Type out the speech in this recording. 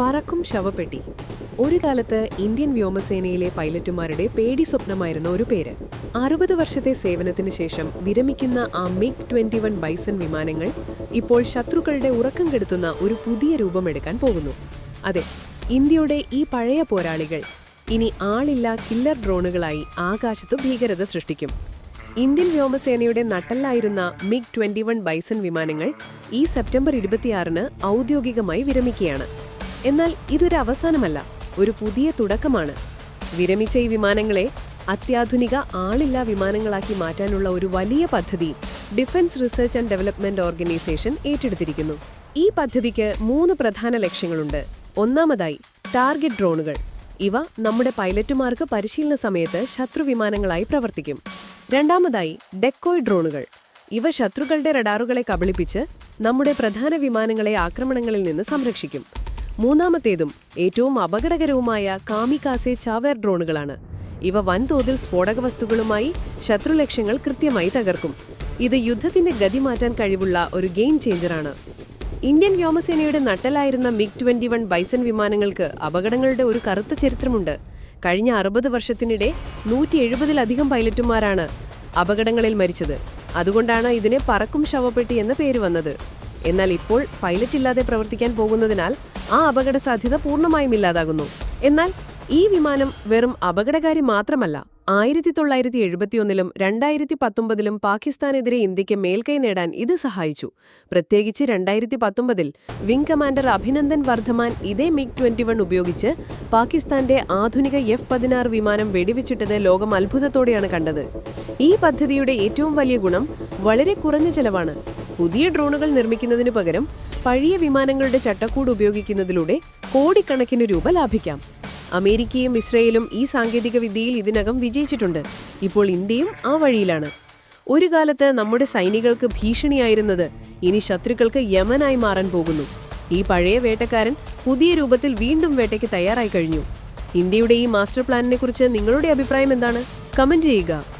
പറക്കും ശവപ്പെട്ടി. ഒരു കാലത്ത് ഇന്ത്യൻ വ്യോമസേനയിലെ പൈലറ്റുമാരുടെ പേടി സ്വപ്നമായിരുന്ന ഒരു പേര്. അറുപത് വർഷത്തെ സേവനത്തിന് ശേഷം വിരമിക്കുന്ന ആ മിഗ് ട്വന്റി വൺ ബൈസൺ വിമാനങ്ങൾ ഇപ്പോൾ ശത്രുക്കളുടെ ഉറക്കം കെടുത്തുന്ന ഒരു പുതിയ രൂപമെടുക്കാൻ പോകുന്നു. അതെ ഇന്ത്യയുടെ ഈ പഴയ പോരാളികൾ ഇനി ആളില്ല കില്ലർ ഡ്രോണുകളായി ആകാശത്ത് ഭീകരത സൃഷ്ടിക്കും. ഇന്ത്യൻ വ്യോമസേനയുടെ നട്ടല്ലായിരുന്ന മിഗ് ട്വന്റി വൺ ബൈസൺ വിമാനങ്ങൾ ഈ സെപ്റ്റംബർ ഇരുപത്തിയാറിന് ഔദ്യോഗികമായി വിരമിക്കുകയാണ്. എന്നാൽ ഇതൊരു അവസാനമല്ല ഒരു പുതിയ തുടക്കമാണ്. വിരമിച്ച ഈ വിമാനങ്ങളെ അത്യാധുനിക ആളില്ലാ വിമാനങ്ങളാക്കി മാറ്റാനുള്ള ഒരു വലിയ പദ്ധതി defence research and development organisation ഏറ്റെടുത്തിരിക്കുന്നു. ഈ പദ്ധതിക്ക് മൂന്ന് പ്രധാന ലക്ഷ്യങ്ങളുണ്ട്. ഒന്നാമതായി ടാർഗറ്റ് ഡ്രോണുകൾ. ഇവ നമ്മുടെ പൈലറ്റുമാർക്ക് പരിശീലന സമയത്ത് ശത്രു വിമാനങ്ങളായി പ്രവർത്തിക്കും. രണ്ടാമതായി ഡെക്കോയ് ഡ്രോണുകൾ. ഇവ ശത്രുക്കളുടെ റഡാറുകളെ കബളിപ്പിച്ച് നമ്മുടെ പ്രധാന വിമാനങ്ങളെ ആക്രമണങ്ങളിൽ നിന്ന് സംരക്ഷിക്കും. മൂന്നാമത്തേതും ഏറ്റവും അപകടകരവുമായ കാമികാസെ ചാവേർ ഡ്രോണുകളാണ്. ഇവ വൻതോതിൽ സ്ഫോടക വസ്തുക്കളുമായി ശത്രുലക്ഷ്യങ്ങൾ കൃത്യമായി തകർക്കും. ഇത് യുദ്ധത്തിന്റെ ഗതി മാറ്റാൻ കഴിവുള്ള ഒരു ഗെയിം ചേഞ്ചറാണ്. ഇന്ത്യൻ വ്യോമസേനയുടെ നട്ടലായിരുന്ന മിഗ് ട്വന്റി വൺ ബൈസൺ വിമാനങ്ങൾക്ക് അപകടങ്ങളുടെ ഒരു കറുത്ത ചരിത്രമുണ്ട്. കഴിഞ്ഞ അറുപത് വർഷത്തിനിടെ നൂറ്റി എഴുപതിലധികം പൈലറ്റുമാരാണ് അപകടങ്ങളിൽ മരിച്ചത്. അതുകൊണ്ടാണ് ഇതിനെ പറക്കും ശവപ്പെട്ടി എന്ന പേര് വന്നത്. എന്നാൽ ഇപ്പോൾ പൈലറ്റ് ഇല്ലാതെ പ്രവർത്തിക്കാൻ പോകുന്നതിനാൽ ആ അപകട സാധ്യത പൂർണമായും ഇല്ലാതാകുന്നു. എന്നാൽ ഈ വിമാനം വെറും അപകടകാരി മാത്രമല്ല ആയിരത്തി തൊള്ളായിരത്തി എഴുപത്തിയൊന്നിലും രണ്ടായിരത്തി പത്തൊമ്പതിലും പാകിസ്ഥാനെതിരെ ഇന്ത്യയ്ക്ക് മേൽക്കൈ നേടാൻ ഇത് സഹായിച്ചു. പ്രത്യേകിച്ച് രണ്ടായിരത്തി പത്തൊമ്പതിൽ വിംഗ് കമാൻഡർ അഭിനന്ദൻ വർദ്ധമാൻ ഇതേ മിഗ് ട്വന്റി വൺ ഉപയോഗിച്ച് പാകിസ്ഥാന്റെ ആധുനിക എഫ് പതിനാറ് വിമാനം വെടിവെച്ചിട്ടത് ലോകം അത്ഭുതത്തോടെയാണ് കണ്ടത്. ഈ പദ്ധതിയുടെ ഏറ്റവും വലിയ ഗുണം വളരെ കുറഞ്ഞ ചെലവാണ്. പുതിയ ഡ്രോണുകൾ നിർമ്മിക്കുന്നതിനു പകരം പഴയ വിമാനങ്ങളുടെ ചട്ടക്കൂട് ഉപയോഗിക്കുന്നതിലൂടെ കോടിക്കണക്കിന് രൂപ ലാഭിക്കാം. അമേരിക്കയും ഇസ്രയേലും ഈ സാങ്കേതിക വിദ്യയിൽ ഇതിനകം വിജയിച്ചിട്ടുണ്ട്. ഇപ്പോൾ ഇന്ത്യയും ആ വഴിയിലാണ്. ഒരു കാലത്ത് നമ്മുടെ സൈനികൾക്ക് ഭീഷണിയായിരുന്നത് ഇനി ശത്രുക്കൾക്ക് യമനായി മാറാൻ പോകുന്നു. ഈ പഴയ വേട്ടക്കാരൻ പുതിയ രൂപത്തിൽ വീണ്ടും വേട്ടയ്ക്ക് തയ്യാറായി കഴിഞ്ഞു. ഇന്ത്യയുടെ ഈ മാസ്റ്റർ പ്ലാനിനെ കുറിച്ച് നിങ്ങളുടെ അഭിപ്രായം എന്താണ്? കമന്റ് ചെയ്യുക.